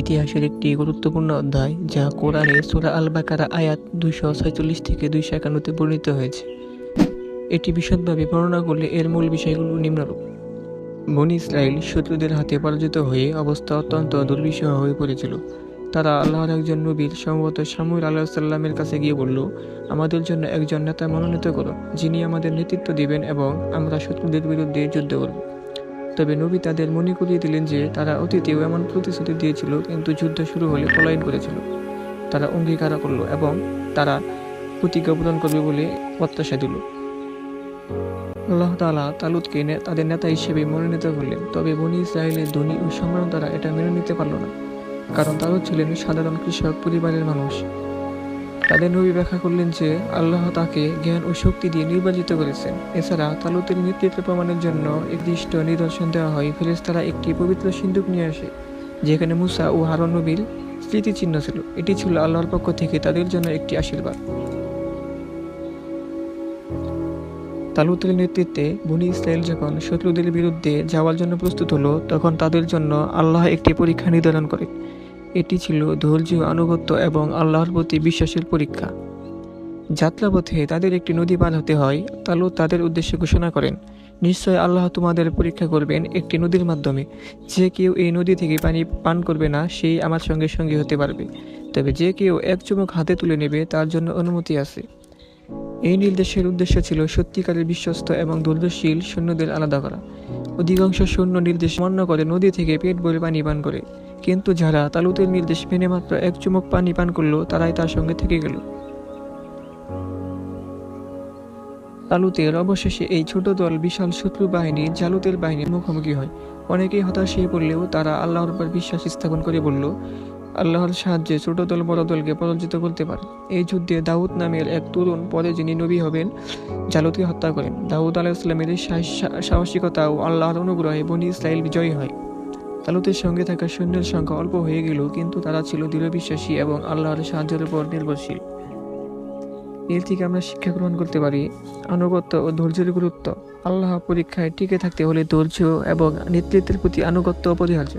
ইতিহাসের একটি গুরুত্বপূর্ণ অধ্যায়, যা কোরআনে সূরা আল বাকারা আয়াত দুইশো ছয়চল্লিশ থেকে দুইশো একান্নতে বর্ণিত হয়েছে। এটি বিশদভাবে বর্ণনা করলে এর মূল বিষয়গুলো নিম্নরূপ। বনি ইসরায়েল শত্রুদের হাতে পরাজিত হয়ে অবস্থা অত্যন্ত দুর্বিষহ হয়ে পড়েছিল। তারা আল্লাহর একজন নবীর সম্ভবত শামুর আল্লাহ সাল্লামের কাছে গিয়ে বলল, আমাদের জন্য একজন নেতা মনোনীত করো যিনি আমাদের নেতৃত্ব দিবেন এবং আমরা শত্রুদের বিরুদ্ধে যুদ্ধ করব। তবে নবী তাদের মনে করিয়ে দিলেন যে তারা অতীতেও এমন প্রতিশ্রুতি দিয়েছিল, কিন্তু যুদ্ধ শুরু হলে পলায়ন করেছিল। তারা অঙ্গীকার করল এবং তারা প্রতিজ্ঞা পূরণ করবে বলে প্রত্যাশা দিল। আল্লাহ তালা তালুদকে তাদের নেতা হিসেবে মনোনীত করলেন, তবে বনি ইসরায়েলের ধনী ও সম্মান তারা এটা মেনে নিতে পারল না। কারণ তালুদ ছিলেন সাধারণ কৃষক, পরিবারের মানুষ। তাদের নবী ব্যাখ্যা করলেন যে, আল্লাহ তাকে জ্ঞান ও শক্তি দিয়ে নির্বাচিত করেছেন। এছাড়া তালুতের নেতৃত্ব প্রমাণের জন্য নির্দিষ্ট নিদর্শন দেওয়া হয়। ফেরেশতারা একটি পবিত্র সিন্ধুক নিয়ে আসে, যেখানে মুসা ও হারন নবীর স্মৃতিচিহ্ন ছিল। এটি ছিল আল্লাহর পক্ষ থেকে তাদের জন্য একটি আশীর্বাদ। তালুতের নেতৃত্বে বনি ইসরায়েল যখন শত্রুদের বিরুদ্ধে যাওয়ার জন্য প্রস্তুত হলো, তখন তাদের জন্য আল্লাহ একটি পরীক্ষা নির্ধারণ করে। এটি ছিল ধৈর্য, আনুগত্য এবং আল্লাহর প্রতি বিশ্বাসের পরীক্ষা। যাত্রাপথে তাদের একটি নদী পার হতে হয় তালুত তাদের উদ্দেশ্যে ঘোষণা করেন, নিশ্চয় আল্লাহ তোমাদের পরীক্ষা করবেন একটি নদীর মাধ্যমে। যে কেউ এই নদী থেকে পানি পান করবে না, সেই আমার সঙ্গে সঙ্গে হতে পারবে। তবে যে কেউ এক চুমুক হাতে তুলে নেবে, তার জন্য অনুমতি আছে। এই নির্দেশের উদ্দেশ্য ছিল সত্যিকারের বিশ্বস্ত এবং দূরদর্শীল সৈন্যদের আলাদা করা। অধিকাংশ সৈন্য নির্দেশ মান্য করে নদী থেকে পেট ভরে পানি পান করে। কিন্তু যারা তালুতের নির্দেশ মেনে মাত্র এক চুমুক পানি পান করল, তারাই তার সঙ্গে থেকে গেল। তালুতের অবশেষে এই ছোট দল বিশাল শত্রু বাহিনী জালুতের বাহিনীর মুখোমুখি হয়। অনেকেই হতাশ হয়ে পড়লেও তারা আল্লাহর উপর বিশ্বাস স্থাপন করে বলল, আল্লাহর সাহায্যে ছোট দল বড় দলকে পরাজিত করতে পারে। এই যুদ্ধে দাউদ নামের এক তরুণ পরে যিনি নবী হবেন, জালুতকে হত্যা করেন। দাউদ আলাহ ইসলামের সাহসিকতা ও আল্লাহর অনুগ্রহে বনি ইসরায়েল বিজয়ী হয়। তালুতের সঙ্গে থাকা সৈন্যের সংখ্যা অল্প হয়ে গেল কিন্তু তারা ছিল দৃঢ় বিশ্বাসী এবং আল্লাহর সাহায্যের উপর নির্ভরশীল। এর থেকে আমরা শিক্ষা গ্রহণ করতে পারি, আনুগত্য ও ধৈর্যের গুরুত্ব। আল্লাহ পরীক্ষায় টিকে থাকতে হলে ধৈর্য এবং নেতৃত্বের প্রতি আনুগত্য অপরিহার্য।